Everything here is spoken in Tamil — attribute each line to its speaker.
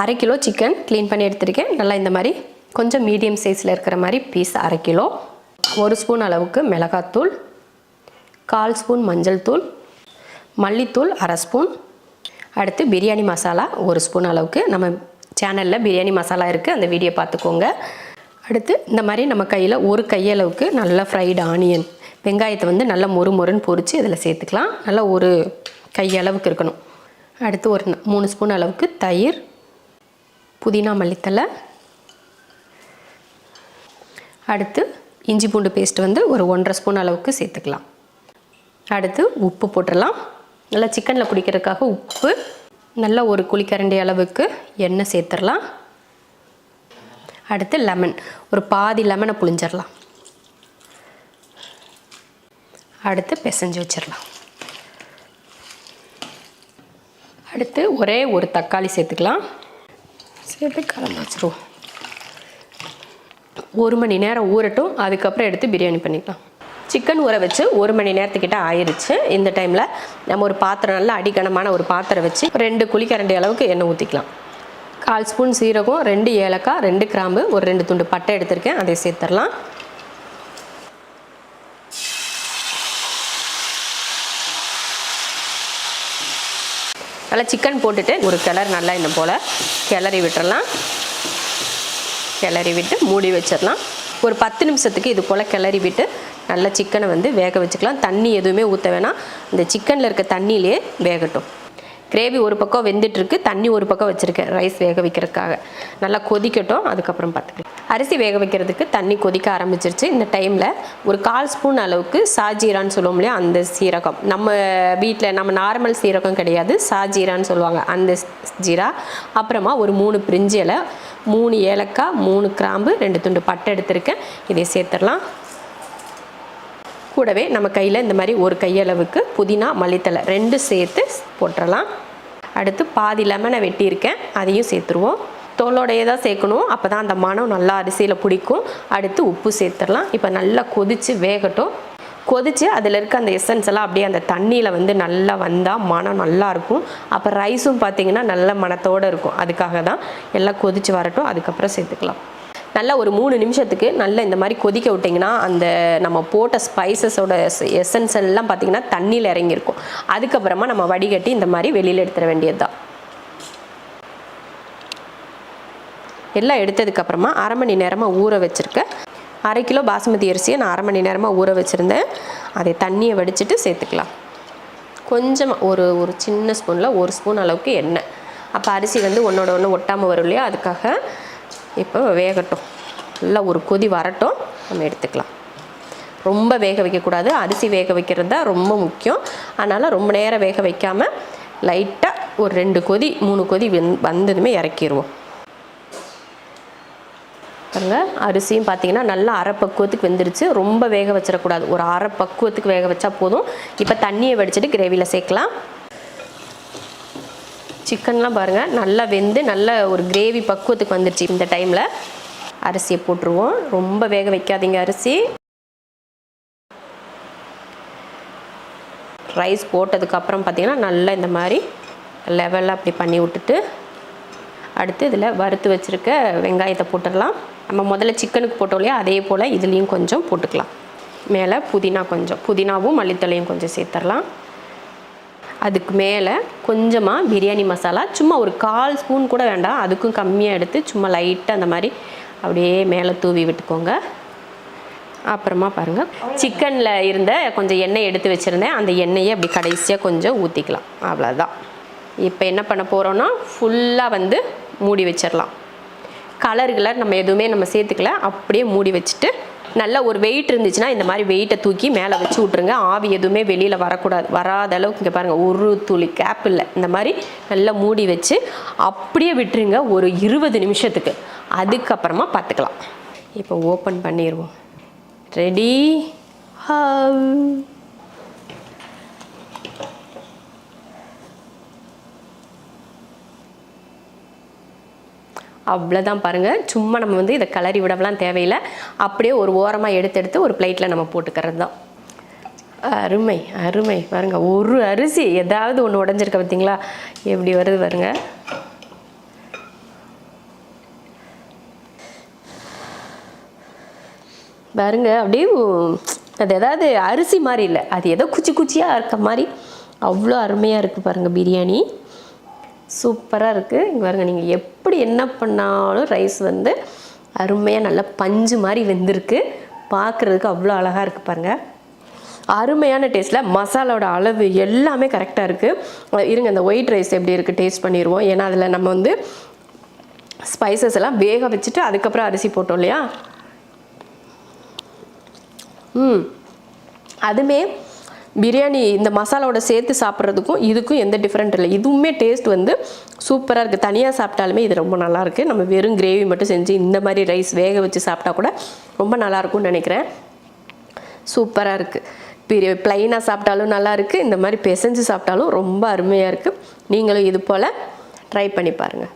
Speaker 1: அரை கிலோ சிக்கன் க்ளீன் பண்ணி எடுத்திருக்கேன். நல்லா இந்த மாதிரி கொஞ்சம் மீடியம் சைஸில் இருக்கிற மாதிரி பீஸ் அரை கிலோ. ஒரு ஸ்பூன் அளவுக்கு மிளகாத்தூள் கால் ஸ்பூன் மஞ்சள் தூள். மல்லித்தூள் அரை ஸ்பூன் அடுத்து பிரியாணி மசாலா ஒரு ஸ்பூன் அளவுக்கு. நம்ம சேனலில் பிரியாணி மசாலா இருக்குது அந்த வீடியோ பார்த்துக்கோங்க. அடுத்து இந்த மாதிரி நம்ம கையில் ஒரு கையளவுக்கு நல்லா ஃப்ரைடு ஆனியன் வெங்காயத்தை வந்து நல்லா மொறு மொறுன்னு பொரித்து இதில் சேர்த்துக்கலாம். நல்லா ஒரு கையளவுக்கு இருக்கணும். அடுத்து ஒரு மூணு ஸ்பூன் அளவுக்கு தயிர். புதினா மல்லித்தலை அடுத்து இஞ்சி பூண்டு பேஸ்ட் வந்து ஒரு ஒன்றரை ஸ்பூன் அளவுக்கு சேர்த்துக்கலாம். அடுத்து உப்பு போட்டுடலாம். நல்லா சிக்கனில் பிடிக்கிறதுக்காக உப்பு நல்லா ஒரு குழிக்கரண்டி அளவுக்கு எண்ணெய் சேர்த்துடலாம். அடுத்து லெமன் ஒரு பாதி லெமனை புழிஞ்சிடலாம். அடுத்து பிசைஞ்சு வச்சிடலாம். அடுத்து ஒரே ஒரு தக்காளி சேர்த்துக்கலாம். சேர்த்து கலந்து வச்சுருவோம் ஒரு மணி நேரம் ஊறட்டும் அதுக்கப்புறம் எடுத்து பிரியாணி பண்ணிக்கலாம். சிக்கன் ஊற வச்சு ஒரு மணி நேரத்துக்கிட்ட ஆயிருச்சு. இந்த டைமில் நம்ம ஒரு பாத்திரம் நல்லா அடிக்கனமான ஒரு பாத்திரம் வச்சு ரெண்டு குழிக்கரண்டி அளவுக்கு எண்ணெய் ஊற்றிக்கலாம் கால் ஸ்பூன் சீரகம் ரெண்டு ஏலக்காய் ரெண்டு கிராம்பு ஒரு ரெண்டு துண்டு பட்டை எடுத்திருக்கேன். அதை சேர்த்துடலாம். நல்லா சிக்கன் போட்டுட்டு ஒரு கிளறு நல்லா இந்த போல் கிளறி விட்டுறலாம். கிளறி விட்டு மூடி வச்சிடலாம். ஒரு பத்து நிமிஷத்துக்கு இது போல் கிளறி விட்டு நல்லா சிக்கனை வந்து வேக வச்சுக்கலாம். தண்ணி எதுவுமே ஊற்ற வேணாம். இந்த சிக்கனில் இருக்க தண்ணியிலே வேகட்டும். கிரேவி ஒரு பக்கம் வெந்துட்டுருக்கு தண்ணி ஒரு பக்கம் வச்சுருக்கேன் ரைஸ் வேக வைக்கிறதுக்காக. நல்லா கொதிக்கட்டும் அதுக்கப்புறம் பார்த்துக்கலாம். அரிசி வேக வைக்கிறதுக்கு தண்ணி கொதிக்க ஆரம்பிச்சிருச்சு. இந்த டைமில் ஒரு கால் ஸ்பூன் அளவுக்கு சாஜீரான்னு சொல்லுவோம் இல்லையா அந்த சீரகம். நம்ம வீட்டில் நம்ம நார்மல் சீரகம் கிடையாது சாஜீரான்னு சொல்லுவாங்க அந்த ஜீரா. அப்புறமா ஒரு மூணு பிரிஞ்சி இலை மூணு ஏலக்காய் மூணு கிராம்பு ரெண்டு துண்டு பட்டை எடுத்திருக்கேன். இதை சேர்த்துடலாம். கூடவே நம்ம கையில் இந்த மாதிரி ஒரு கையளவுக்கு புதினா மல்லித்தலை ரெண்டு சேர்த்து போட்டுடலாம். அடுத்து பாதி லெமனை வெட்டியிருக்கேன். அதையும் சேர்த்துருவோம். தோலோடையே தான் சேர்க்கணும். அப்போ தான் அந்த மனம் நல்லா அரிசியில் பிடிக்கும். அடுத்து உப்பு சேர்த்துடலாம். இப்போ நல்லா கொதித்து வேகட்டும். கொதித்து அதில் இருக்க அந்த எசன்ஸ் எல்லாம் அப்படியே அந்த தண்ணியில் வந்து நல்லா வந்தால் மனம் நல்லாயிருக்கும் அப்போ ரைஸும் பார்த்தீங்கன்னா நல்ல மணத்தோடு இருக்கும். அதுக்காக தான் எல்லாம் கொதித்து வரட்டும். அதுக்கப்புறம் சேர்த்துக்கலாம். நல்லா ஒரு மூணு நிமிஷத்துக்கு நல்லா இந்த மாதிரி கொதிக்க விட்டிங்கன்னா அந்த நம்ம போட்ட ஸ்பைசஸோட எசன்ஸ் எல்லாம் பார்த்திங்கன்னா தண்ணியில் இறங்கியிருக்கும். அதுக்கப்புறமா நம்ம வடிகட்டி இந்த மாதிரி வெளியில் எடுத்துட வேண்டியது தான் எல்லாம் எடுத்ததுக்கப்புறமா அரை மணி நேரமாக ஊற வச்சுருக்கேன் அரை கிலோ பாசுமதி அரிசியை நான் அரை மணி நேரமாக ஊற வச்சுருந்தேன். அதை தண்ணியை வடிச்சிட்டு சேர்த்துக்கலாம். கொஞ்சமாக ஒரு ஒரு சின்ன ஸ்பூனில் ஒரு ஸ்பூன் அளவுக்கு எண்ணெய். அப்போ அரிசி வந்து ஒன்றோட ஒன்று ஒட்டாமல் வரும் இல்லையா? அதுக்காக இப்போ வேகட்டும். நல்லா ஒரு கொதி வரட்டும். நம்ம எடுத்துக்கலாம். ரொம்ப வேக வைக்கக்கூடாது. அரிசி வேக வைக்கிறது தான் ரொம்ப முக்கியம். அதனால் ரொம்ப நேரம் வேக வைக்காமல் லைட்டாக ஒரு ரெண்டு கொதி மூணு கொதி வெந் வந்ததுமே இறக்கிடுவோம் பாருங்க அரிசியும் பார்த்தீங்கன்னா நல்லா அரை பக்குவத்துக்கு வெந்துருச்சு. ரொம்ப வேக வச்சிடக்கூடாது. ஒரு அரை பக்குவத்துக்கு வேக வச்சா போதும். இப்போ தண்ணியை வடிச்சிட்டு கிரேவியில் சேர்க்கலாம். சிக்கன்லாம் பாருங்கள் நல்லா வெந்து நல்ல ஒரு கிரேவி பக்குவத்துக்கு வந்துருச்சு இந்த டைமில் அரிசியை போட்டுருவோம். ரொம்ப வேக வைக்காதீங்க அரிசி. ரைஸ் போட்டதுக்கப்புறம் பார்த்தீங்கன்னா நல்லா இந்த மாதிரி லெவலில் அப்படி பண்ணி விட்டுட்டு அடுத்து இதில் வறுத்து வச்சுருக்க வெங்காயத்தை போட்டுடலாம். நம்ம முதல்ல சிக்கனுக்கு போட்டோம் இல்லையா? அதே போல் இதுலேயும் கொஞ்சம் போட்டுக்கலாம். மேலே புதினா கொஞ்சம். புதினாவும் மல்லித்தலையும் கொஞ்சம் சேர்த்துடலாம். அதுக்கு மேலே கொஞ்சமாக பிரியாணி மசாலா. சும்மா ஒரு கால் ஸ்பூன் கூட வேண்டாம். அதுக்கும் கம்மியாக எடுத்து சும்மா லைட்டாக அந்த மாதிரி அப்படியே மேலே தூவி விட்டுக்கோங்க. அப்புறமா பாருங்கள் சிக்கனில் இருந்த கொஞ்சம் எண்ணெய் எடுத்து வச்சுருந்தேன். அந்த எண்ணெயை அப்படி கடைசியாக கொஞ்சம் ஊற்றிக்கலாம் அவ்வளோதான் இப்போ என்ன பண்ண போகிறோன்னா ஃபுல்லாக வந்து மூடி வச்சிடலாம். கலர்களை நம்ம எதுவுமே நம்ம சேர்த்துக்கல. அப்படியே மூடி வச்சுட்டு நல்ல ஒரு வெயிட் இருந்துச்சுன்னா இந்த மாதிரி வெயிட்டை தூக்கி மேலே வச்சு விட்ருங்க ஆவி எதுவுமே வெளியில் வரக்கூடாது. வராத அளவுக்கு இங்கே பாருங்கள் ஒரு துளி கேப் இல்லை. இந்த மாதிரி நல்லா மூடி வச்சு அப்படியே விட்டுருங்க ஒரு இருபது நிமிஷத்துக்கு. அதுக்கப்புறமா பார்த்துக்கலாம். இப்போ ஓப்பன் பண்ணிடுவோம் ரெடி அவ்வளோதான் பாருங்கள் சும்மா நம்ம வந்து இதை கலரி விடவெல்லாம் தேவையில்லை. அப்படியே ஒரு ஓரமாக எடுத்து எடுத்து ஒரு பிளேட்டில் நம்ம போட்டுக்கிறது தான் அருமை அருமை. பாருங்கள் ஒரு அரிசி ஏதாவது ஒன்று உடஞ்சிருக்க பார்த்தீங்களா எப்படி வருது பாருங்க. பாருங்க அப்படியே அது எதாவது அரிசி மாதிரி இல்லை. அது ஏதோ குச்சி குச்சியாக இருக்க மாதிரி. அவ்வளோ அருமையாக இருக்குது பாருங்கள் பிரியாணி. சூப்பராக இருக்குது இங்கே பாருங்கள் நீங்கள் எப்படி என்ன பண்ணாலும் ரைஸ் வந்து அருமையாக நல்லா பஞ்சு மாதிரி வெந்திருக்கு. பார்க்குறதுக்கு அவ்வளோ அழகாக இருக்குது பாருங்கள் அருமையான டேஸ்ட்டில் மசாலாவோட அளவு எல்லாமே கரெக்டாக இருக்குது இருங்க இந்த ஒயிட் ரைஸ் எப்படி இருக்குது டேஸ்ட் பண்ணிடுவோம் ஏன்னா அதில் நம்ம வந்து ஸ்பைசஸ் எல்லாம் வேக வச்சுட்டு அதுக்கப்புறம் அரிசி போட்டோம் இல்லையா? ம். அதுமே பிரியாணி இந்த மசாலாவோட சேர்த்து சாப்பிட்றதுக்கும் இதுக்கும் எந்த டிஃப்ரெண்ட் இல்லை. இதுவுமே டேஸ்ட் வந்து சூப்பராக இருக்குது தனியாக சாப்பிட்டாலுமே இது ரொம்ப நல்லாயிருக்கு நம்ம வெறும் கிரேவி மட்டும் செஞ்சு இந்த மாதிரி ரைஸ் வேக வச்சு சாப்பிட்டா கூட ரொம்ப நல்லா இருக்கும்னு நினைக்கிறேன். சூப்பராக இருக்குது பெரிய ப்ளைனாக சாப்பிட்டாலும் நல்லாயிருக்கு இந்த மாதிரி பிசைஞ்சு சாப்பிட்டாலும் ரொம்ப அருமையாக இருக்குது நீங்களும் இது போல் ட்ரை பண்ணி பாருங்கள்